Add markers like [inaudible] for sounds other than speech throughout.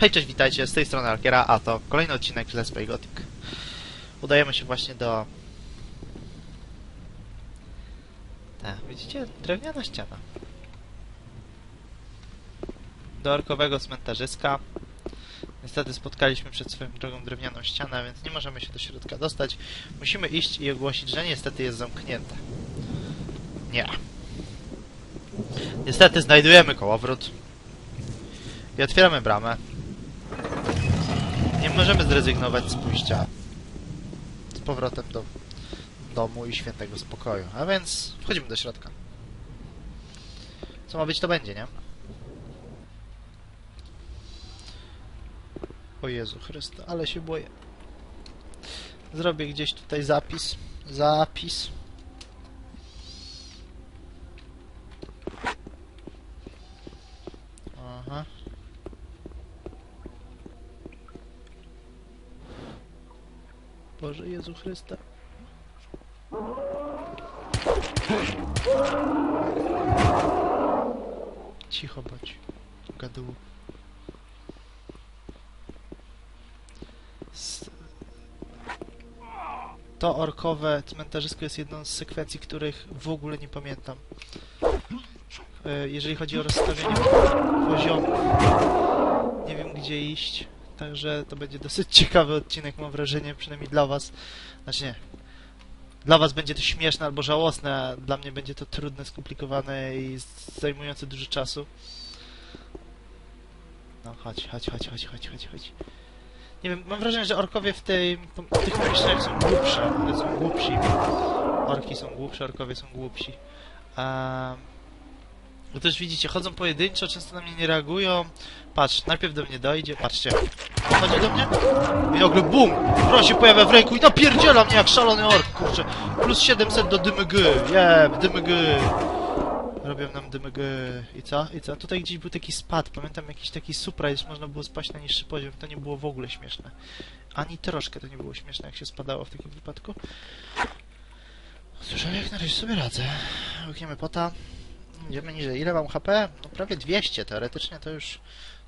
Hej, cześć, witajcie, z tej strony Alkiera, a to kolejny odcinek Let's Play Gothic. Udajemy się właśnie do... Tak, widzicie? Drewniana ściana. Do orkowego cmentarzyska. Niestety spotkaliśmy przed swoją drogą drewnianą ścianę, więc nie możemy się do środka dostać. Musimy iść i ogłosić, że niestety jest zamknięte. Nie. Niestety znajdujemy kołowrót. I otwieramy bramę. Nie możemy zrezygnować z pójścia z powrotem do domu i świętego spokoju. A więc wchodzimy do środka. Co ma być, to będzie, nie? O Jezu Chryste, ale się boję. Zrobię gdzieś tutaj zapis. Zapis. Aha. Boże Jezu Chryste. Cicho bądź. Gaduł. To orkowe cmentarzysko jest jedną z sekwencji, których w ogóle nie pamiętam. E, Jeżeli chodzi o rozstawienie poziomów. Nie wiem gdzie iść. Także to będzie dosyć [laughs] ciekawy odcinek, mam wrażenie, przynajmniej dla was. Znaczy nie. Dla was będzie to śmieszne albo żałosne, a dla mnie będzie to trudne, skomplikowane i zajmujące dużo czasu. No chodź, chodź, chodź, chodź, chodź, chodź, chodź. Nie wiem, mam wrażenie, że orkowie w, tej, w tych pomieszczeniach są głupsze, są głupsi. Orki są głupsze, orkowie są głupsi. Um, no też widzicie, chodzą pojedynczo, często na mnie nie reagują. Patrz, najpierw do mnie dojdzie, patrzcie. Chodzi do mnie i nagle BUM! Broń się pojawia w ręku i napierdziela mnie jak szalony ork, kurczę. Plus 700 do dymygy, jeb, dymygy. Robią nam dymygy. I co? I co? Tutaj gdzieś był taki spad, pamiętam jakiś taki surprise, można było spaść na niższy poziom, to nie było w ogóle śmieszne. Ani troszkę to nie było śmieszne, jak się spadało w takim wypadku. Cóż, ale jak na razie sobie radzę. Łykniemy pota. Idziemy niżej. Ile mam HP? No prawie 200. Teoretycznie to już,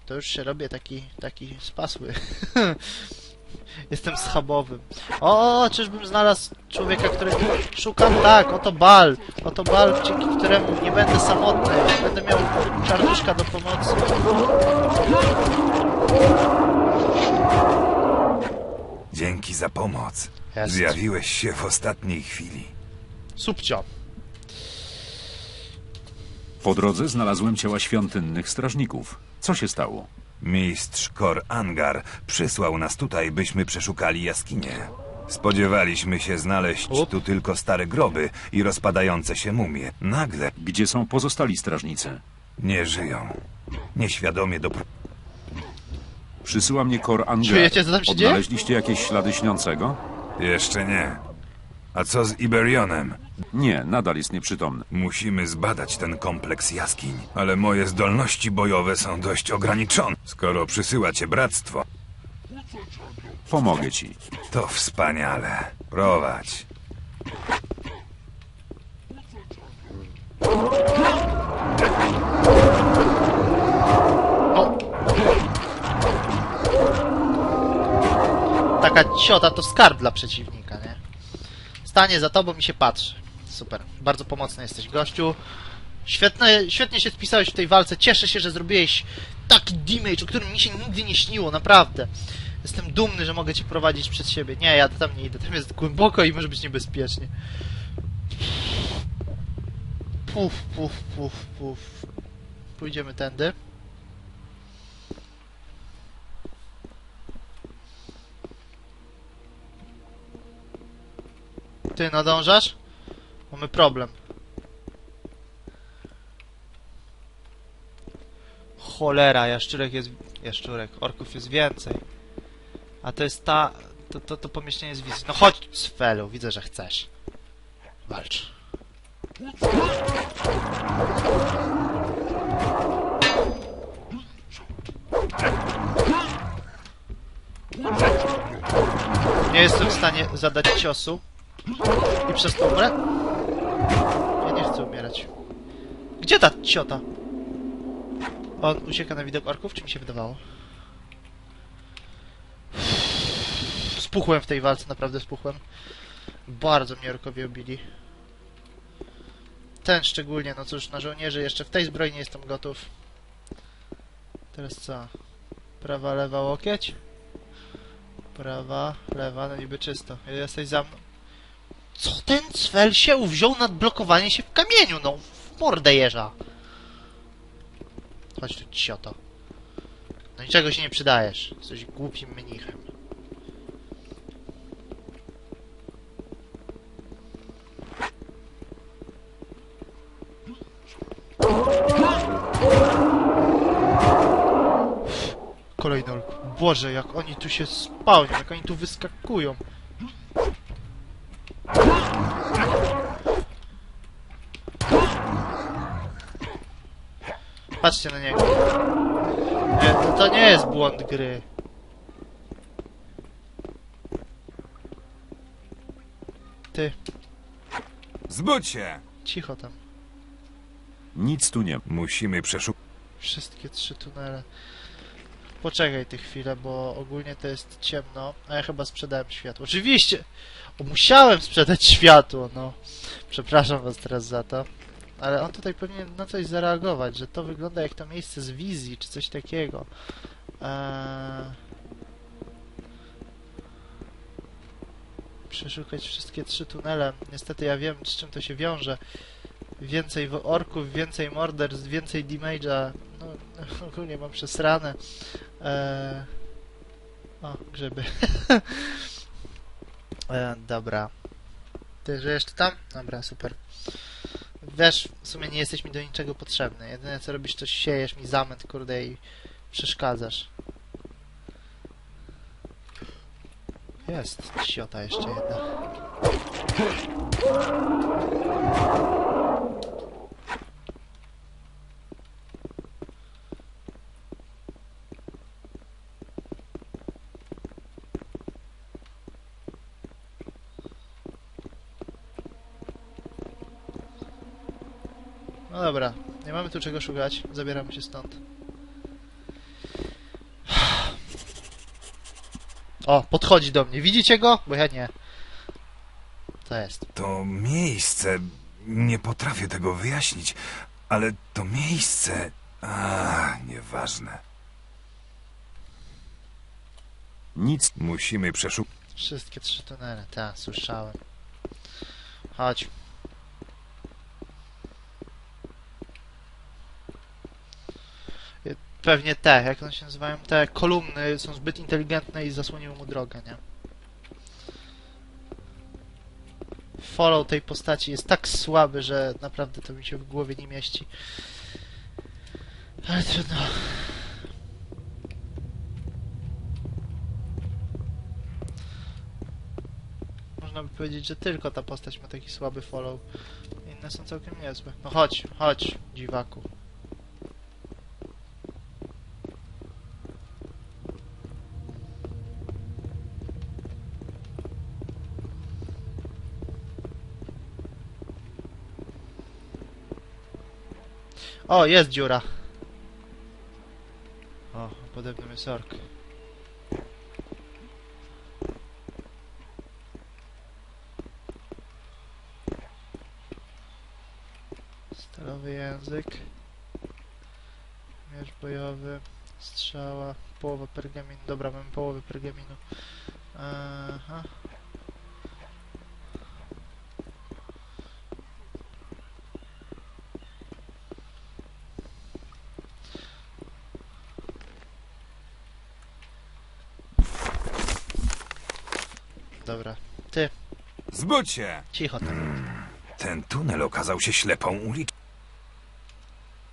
to już się robię taki, taki spasły. [laughs] Jestem schabowym. O, czyżbym znalazł człowieka, którego szukam? Tak, oto bal. Oto bal, dzięki któremu nie będę samotny. Będę miał czarnuszka do pomocy. Dzięki za pomoc. Jest. Zjawiłeś się w ostatniej chwili. Subcio. Po drodze znalazłem ciała świątynnych strażników. Co się stało? Mistrz Kor Angar przysłał nas tutaj, byśmy przeszukali jaskinię. Spodziewaliśmy się znaleźć tu tylko stare groby i rozpadające się mumie. Nagle Gdzie są pozostali strażnicy? nie żyją. Nieświadomie dopr... Przysyła mnie Kor Angar. Czujecie, co tam się dzieje? Odnaleźliście jakieś ślady śniącego? Jeszcze nie. A co z Iberionem? Nie, nadal jest nieprzytomny. Musimy zbadać ten kompleks jaskiń, ale moje zdolności bojowe są dość ograniczone. Skoro przysyła cię bractwo, Pomogę ci. to wspaniale. Prowadź. Taka ciota to skarb dla przeciwnika, nie? Stanie za tobą i się patrzy. Super. Bardzo pomocny jesteś, gościu. Świetne, świetnie się spisałeś w tej walce. Cieszę się, że zrobiłeś taki damage, o którym mi się nigdy nie śniło, naprawdę. Jestem dumny, że mogę cię prowadzić przed siebie. Nie, ja tam nie idę. Tam jest głęboko i może być niebezpiecznie. Puf, puf, puf, puf. Pójdziemy tędy. Ty nadążasz? Mamy problem. Cholera, jaszczurek jest... Jaszczurek, orków jest więcej. A to jest ta... To, to, to pomieszczenie jest wizji. No chodź, Sfelu, widzę, że chcesz. Walcz. Nie jestem w stanie zadać ciosu. I przez to umrę? Ja nie chcę umierać. Gdzie ta ciota? On ucieka na widok orków, czy mi się wydawało? Spuchłem w tej walce, naprawdę spuchłem. Bardzo mnie orkowie obili. Ten szczególnie, no cóż, na żołnierzy jeszcze w tej zbroi nie jestem gotów. Teraz co? Prawa, lewa, łokieć? Prawa, lewa, no niby czysto. Jesteś za mną. Co ten cwel się uwziął nad blokowanie się w kamieniu, no? Mordę jeża. Chodź tu, cioto. No niczego się nie przydajesz. Jesteś głupim mnichem. Kolejny. Boże, jak oni tu się spałnią, jak oni tu wyskakują. Patrzcie na niego. Nie, to, to nie jest błąd gry. Ty, Zbudź się! cicho tam. Nic tu nie. Musimy przeszukać. Wszystkie trzy tunele. Poczekaj ty chwilę, bo ogólnie to jest ciemno, a ja chyba sprzedałem światło. Oczywiście! O, musiałem sprzedać światło, no. Przepraszam was teraz za to. Ale on tutaj powinien na coś zareagować, że to wygląda jak to miejsce z wizji, czy coś takiego. Eee... Przeszukać wszystkie trzy tunele. Niestety ja wiem, z czym to się wiąże. Więcej orków, więcej morderstw, więcej damage'a. No, [laughs] ogólnie mam przesrane. Eee... O, grzyby. [laughs] e, dobra. Ty żyjesz tam? Dobra, super. Wiesz, w sumie nie jesteś mi do niczego potrzebny. Jedyne co robisz, to siejesz mi zamęt, kurde, i przeszkadzasz. Jest, ciota jeszcze jedna. Dobra, nie mamy tu czego szukać. Zabieramy się stąd. O, podchodzi do mnie. Widzicie go? Bo ja nie. To jest. To miejsce. Nie potrafię tego wyjaśnić, ale to miejsce. A, nieważne. Nic. Musimy przeszukać. Wszystkie trzy tunele. Tak, słyszałem. Chodź. Pewnie te, jak one się nazywają, te kolumny są zbyt inteligentne i zasłoniły mu drogę, nie? Follow tej postaci jest tak słaby, że naprawdę to mi się w głowie nie mieści. Ale trudno. Można by powiedzieć, że tylko ta postać ma taki słaby follow. Inne są całkiem niezłe. No chodź, chodź, dziwaku. O, jest dziura. O, podobny jest ork. Stalowy język. Miecz bojowy. Strzała. Połowa pergaminu. Dobra, mamy połowę pergaminu. Aha. Dobra. Ty, Zbudź się! cicho tam. Ten tunel okazał się ślepą ulicą.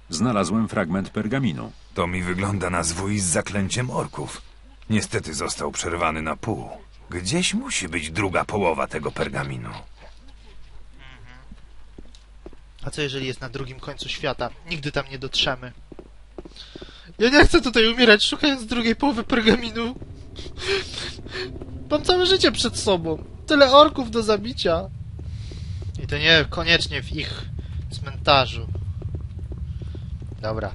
Znalazłem fragment pergaminu. To mi wygląda na zwój z zaklęciem orków. Niestety został przerwany na pół. Gdzieś musi być druga połowa tego pergaminu. A co jeżeli jest na drugim końcu świata? Nigdy tam nie dotrzemy. Ja nie chcę tutaj umierać, szukając drugiej połowy pergaminu. Mam całe życie przed sobą. Tyle orków do zabicia. I to nie koniecznie w ich cmentarzu. Dobra.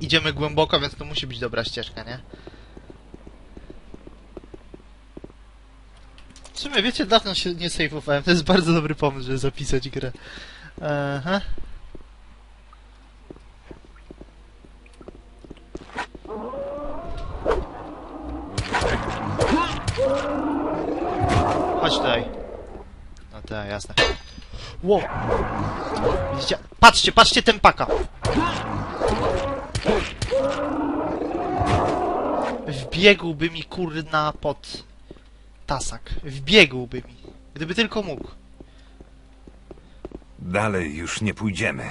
Idziemy głęboko, więc to musi być dobra ścieżka, nie? W sumie, wiecie, dawno się nie save'owałem. To jest bardzo dobry pomysł, żeby zapisać grę. Aha. Chodź tutaj. No tak, jasne. Wow. Widzicie? Patrzcie, patrzcie tempaka. Wbiegłby mi kurna pod tasak. Wbiegłby mi. Gdyby tylko mógł. Dalej już nie pójdziemy.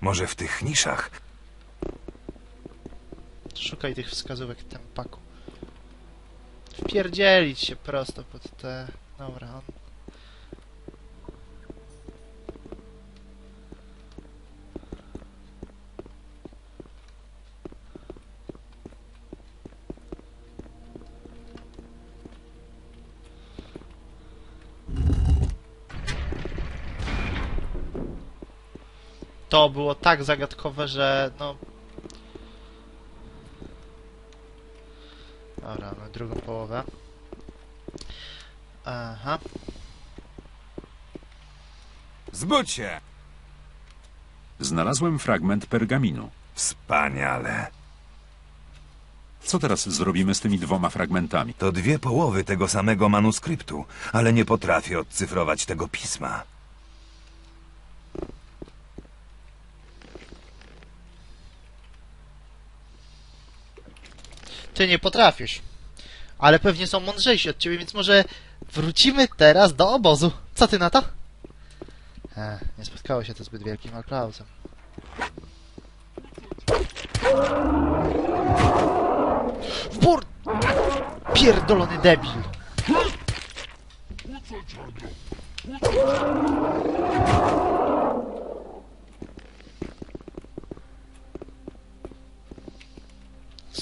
Może w tych niszach? Szukaj tych wskazówek tempaku. Wpierdzielić się prosto pod te... Dobra, on... To było tak zagadkowe, że no Dobra, mamy drugą połowę. Aha. Zbudź się! Znalazłem fragment pergaminu. Wspaniale. Co teraz zrobimy z tymi dwoma fragmentami? To dwie połowy tego samego manuskryptu, ale nie potrafię odcyfrować tego pisma. Ty nie potrafisz. Ale pewnie są mądrzejsi od ciebie, więc może wrócimy teraz do obozu. Co ty na to? E, nie spotkało się to zbyt wielkim aplauzem. W bur... Pierdolony debil.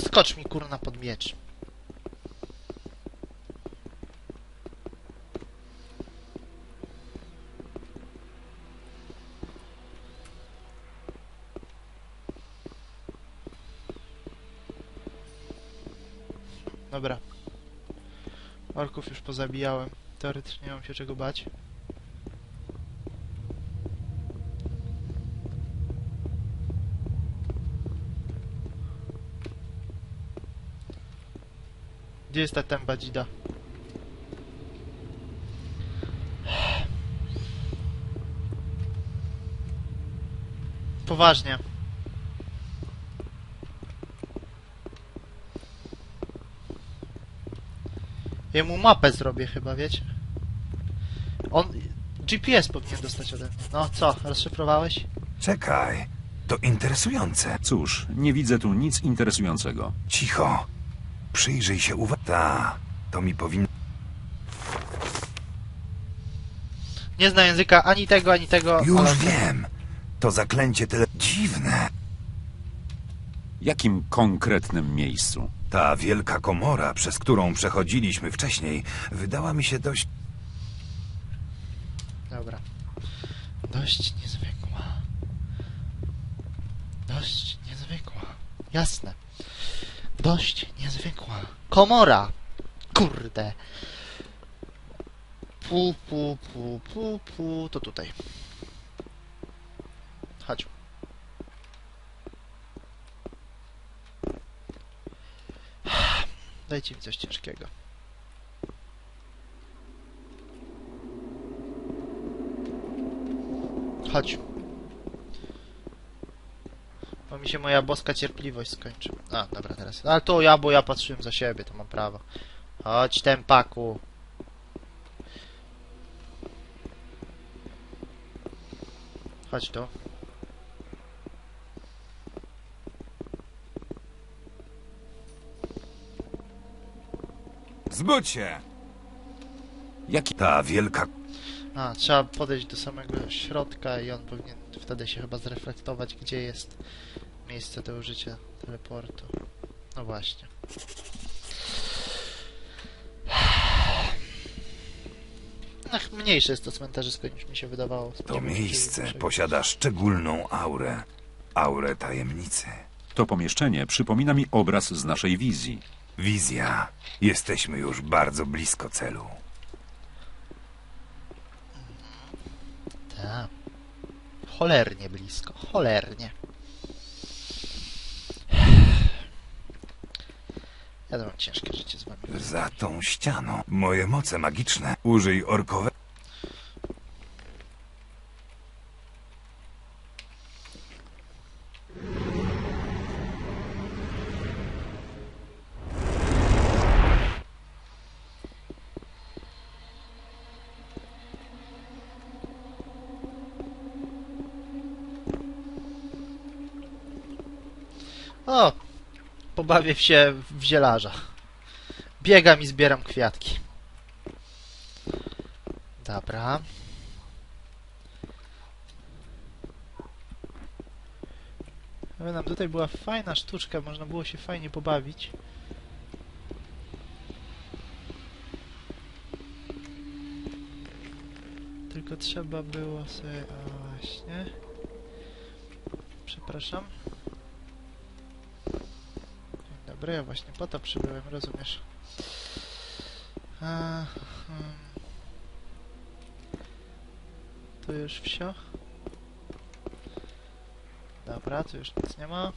Skocz mi kurna pod miecz. Dobra. Orków już pozabijałem. Teoretycznie nie mam się czego bać. Gdzie jest ta tempa dzida? Poważnie. Jemu mapę zrobię chyba, wiecie? On... GPS powinien dostać ode mnie. No co, rozszyfrowałeś? Czekaj, to interesujące. Cóż, nie widzę tu nic interesującego. Cicho. Przyjrzyj się uważnie. Ta, to mi powinno... Nie zna języka ani tego, ani tego. Już ale- wiem. To zaklęcie tyle... Dziwne. Jakim konkretnym miejscu? Ta wielka komora, przez którą przechodziliśmy wcześniej, wydała mi się dość... Dobra. Dość niezwykła. Dość niezwykła. Jasne. Dość niezwykła. Komora! Kurde. Pu, pu, pu, pu, pu. To tutaj. Chodź. Dajcie mi coś ciężkiego. Chodź. Bo mi się moja boska cierpliwość skończy. A, dobra, teraz. Ale to ja, bo ja patrzyłem za siebie, to mam prawo. Chodź, tempaku. Chodź tu. Zbudź się! Jaki... Ta wielka... A, trzeba podejść do samego środka i on powinien wtedy się chyba zreflektować, gdzie jest miejsce do użycia teleportu. No właśnie. Ach, mniejsze jest to cmentarzysko niż mi się wydawało. To miejsce posiada szczególną aurę. Aurę tajemnicy. To pomieszczenie przypomina mi obraz z naszej wizji. Wizja. Jesteśmy już bardzo blisko celu. Tak. Cholernie blisko. Cholernie. Ja to mam ciężkie życie z wami. Za tą ścianą. Moje moce magiczne. Użyj orkowe. O! Pobawię się w zielarza. Biegam i zbieram kwiatki. Dobra. Nam tutaj była fajna sztuczka, można było się fajnie pobawić. Tylko trzeba było sobie... Właśnie. Przepraszam. Dobry, ja właśnie po to przybyłem, rozumiesz? A, hmm. Tu już wsio. Dobra, tu już nic nie ma.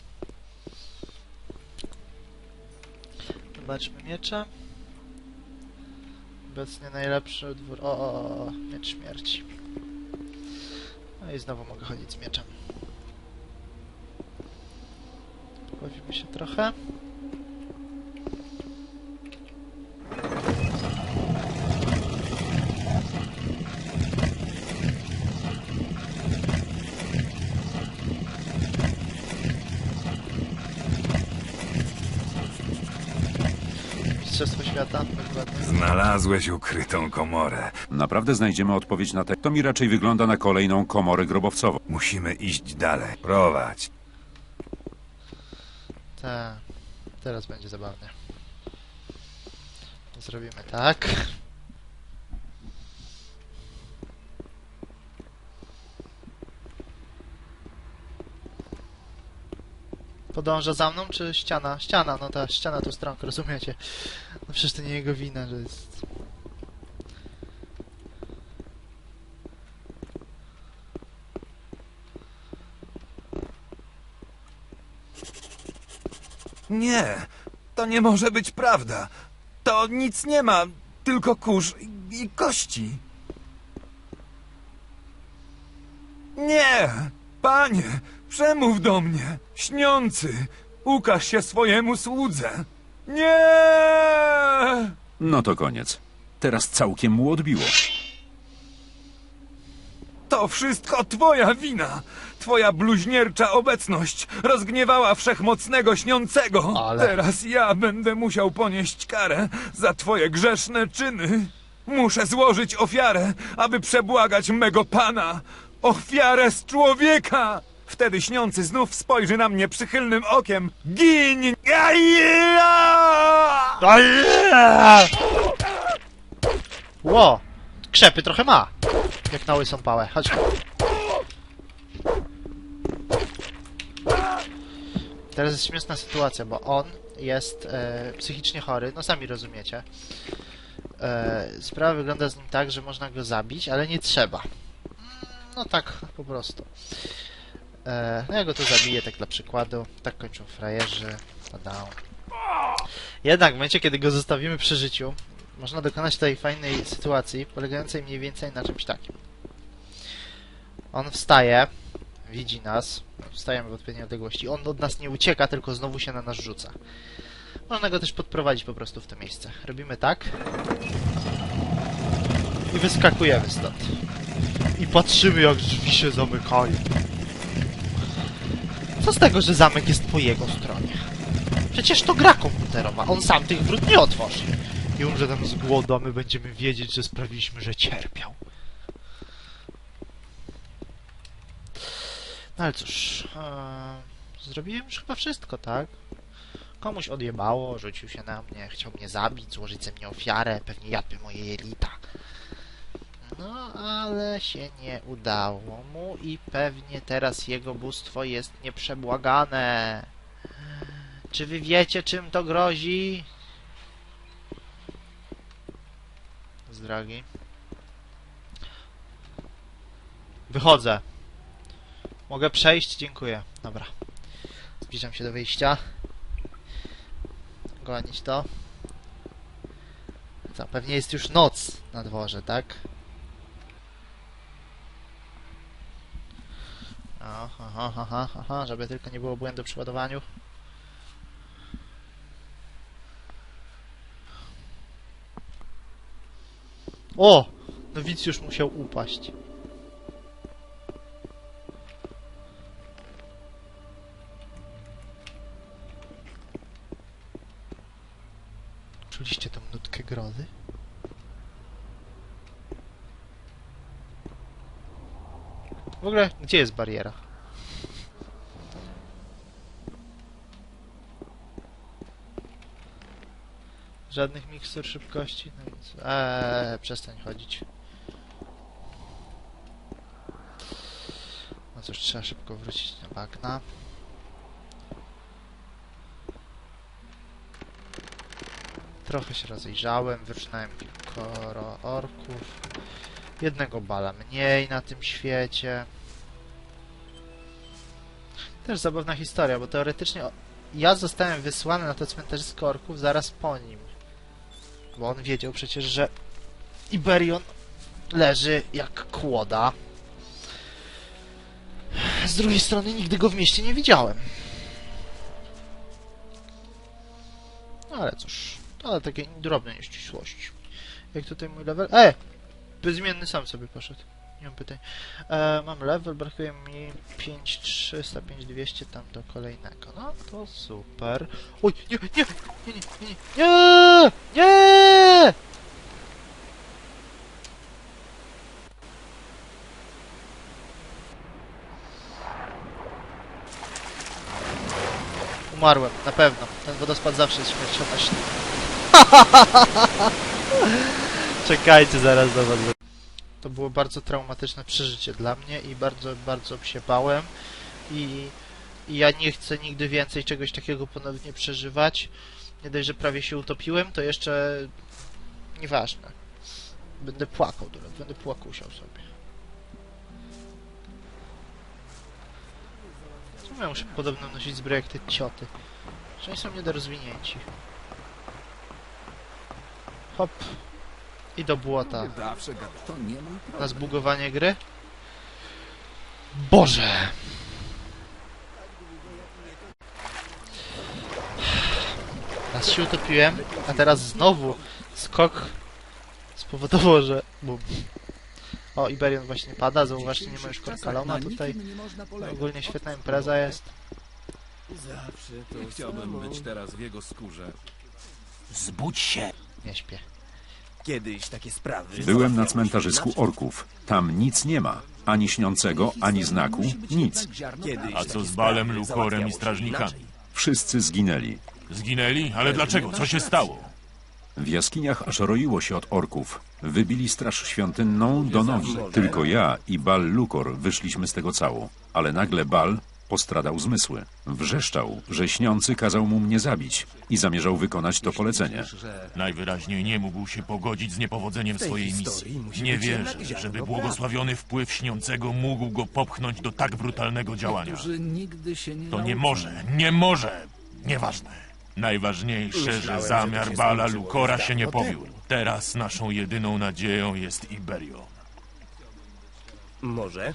Zobaczmy miecze. Obecnie najlepszy dwór... O, o, o, miecz śmierci. No i znowu mogę chodzić z mieczem. Bawimy się trochę. Mistrzostwo świata, dokładnie. Znalazłeś ukrytą komorę. Naprawdę znajdziemy odpowiedź na te... To mi raczej wygląda na kolejną komorę grobowcową. Musimy iść dalej. Prowadź. Tak. Teraz będzie zabawnie. Zrobimy tak. Podąża za mną, czy ściana? Ściana, no ta ściana tu stronka, rozumiecie? No przecież to nie jego wina, że jest... Nie, to nie może być prawda. To nic nie ma, tylko kurz i, i kości. Nie, panie, przemów do mnie, śniący, ukaż się swojemu słudze. Nie! No to koniec. Teraz całkiem mu odbiło. To wszystko twoja wina. Twoja bluźniercza obecność rozgniewała wszechmocnego śniącego. Ale- Teraz ja będę musiał ponieść karę za twoje grzeszne czyny. Muszę złożyć ofiarę, aby przebłagać mego pana. Ofiarę z człowieka! Wtedy śniący znów spojrzy na mnie przychylnym okiem. Gin! Aja! Ło! Krzepy trochę ma! Jak na łysą pałę. Chodź. Teraz jest śmieszna sytuacja, bo on jest e, psychicznie chory, no sami rozumiecie. E, sprawa wygląda z nim tak, że można go zabić, ale nie trzeba. No tak, po prostu. E, no ja go tu zabiję, tak dla przykładu. Tak kończą frajerzy. Tada. Jednak w momencie, kiedy go zostawimy przy życiu, można dokonać tej fajnej sytuacji, polegającej mniej więcej na czymś takim. On wstaje, widzi nas, wstajemy w odpowiedniej odległości. On od nas nie ucieka, tylko znowu się na nas rzuca. Można go też podprowadzić po prostu w to miejsce. Robimy tak. I wyskakujemy stąd. I patrzymy, jak drzwi się zamykają. Co z tego, że zamek jest po jego stronie? Przecież to gra komputerowa, on sam tych wrót nie otworzy. I umrze tam z głodu, a my będziemy wiedzieć, że sprawiliśmy, że cierpiał. No ale cóż, ee, zrobiłem już chyba wszystko, tak? Komuś odjebało, rzucił się na mnie, chciał mnie zabić, złożyć ze mnie ofiarę, pewnie jadłby moje jelita. No, ale się nie udało mu i pewnie teraz jego bóstwo jest nieprzebłagane. Czy wy wiecie, czym to grozi? Z drogi. Wychodzę. Mogę przejść? Dziękuję. Dobra. Zbliżam się do wyjścia. Gonić to. Co, pewnie jest już noc na dworze, tak? Aha, aha, aha, aha, żeby tylko nie było błędu przy ładowaniu. O! No widz już musiał upaść. Czuliście tą nutkę grozy? W ogóle, gdzie jest bariera? Żadnych mikstur szybkości, no więc... Eee, przestań chodzić. No cóż, trzeba szybko wrócić na bagna. Trochę się rozejrzałem, wyczynałem kilkoro orków. Jednego bala mniej na tym świecie. Też zabawna historia, bo teoretycznie ja zostałem wysłany na to cmentarzysko orków zaraz po nim. Bo on wiedział przecież, że Iberion leży jak kłoda. Z drugiej strony nigdy go w mieście nie widziałem. No ale cóż, ale takie drobne nieścisłości. Jak tutaj mój level... E! Bezimienny sam sobie poszedł. Nie mam pytań. E, mam level, brakuje mi 5300, 5200 tam do kolejnego. No to super. Oj, nie, nie, nie, nie, nie, nie, nie! Umarłem, na pewno. Ten wodospad zawsze jest śmiercionośny. [laughs] Czekajcie, zaraz do was. To było bardzo traumatyczne przeżycie dla mnie i bardzo, bardzo się bałem. I, I ja nie chcę nigdy więcej czegoś takiego ponownie przeżywać. Nie dość, że prawie się utopiłem, to jeszcze... Nieważne. Będę płakał, będę płakusiał sobie. Czemu ja muszę podobno nosić zbroję jak te cioty? Że oni są niedorozwinięci. Hop. I do błota. Na zbugowanie gry? Boże! Raz się utopiłem, a teraz znowu skok spowodował, że... Bum. O, Iberion właśnie pada, zauważcie, nie ma już Korkaloma tutaj. Ogólnie świetna impreza jest. Zawsze to Chciałbym być teraz w jego skórze. Zbudź się! Nie śpię. Kiedyś takie sprawy... Byłem na cmentarzysku orków. Tam nic nie ma. Ani śniącego, ani znaku, nic. Kiedyś A co takie z Balem, sprawy Lukorem załatwiało i się strażnikami? inaczej. Wszyscy zginęli. Zginęli? Ale dlaczego? Co się stało? W jaskiniach aż roiło się od orków. Wybili straż świątynną do nogi. Tylko ja i Bal Lukor wyszliśmy z tego cało. Ale nagle Bal postradał zmysły. Wrzeszczał, że śniący kazał mu mnie zabić i zamierzał wykonać to polecenie. Najwyraźniej nie mógł się pogodzić z niepowodzeniem swojej misji. Nie wierzę, żeby prawdy. błogosławiony wpływ śniącego mógł go popchnąć do tak brutalnego działania. To nie może, nie może! Nieważne. Najważniejsze, że zamiar Bala Lukora się nie powiódł. Teraz naszą jedyną nadzieją jest Iberio. Może?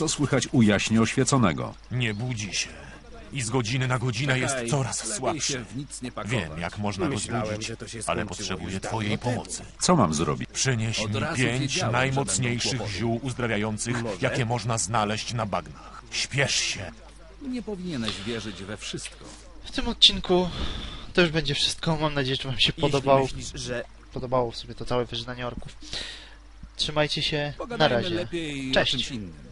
Co słychać u jaśnie oświeconego? Nie budzi się. I z godziny na godzinę jest coraz lepiej słabszy. się w nic nie pakować. Wiem, jak można go Myślałem, zbudzić, że to się ale skończyło potrzebuję już twojej temu. pomocy. Co mam zrobić? Przynieś Od mi razu pięć wiedziałem, że najmocniejszych będą ziół uzdrawiających, Może? jakie można znaleźć na bagnach. Śpiesz się. Nie powinieneś wierzyć we wszystko. W tym odcinku to już będzie wszystko. Mam nadzieję, że wam się Jeśli myślisz, że Podobało sobie to całe wyżynanie orków. Trzymajcie się. Na Pogadajmy razie. lepiej Cześć. o czymś innym.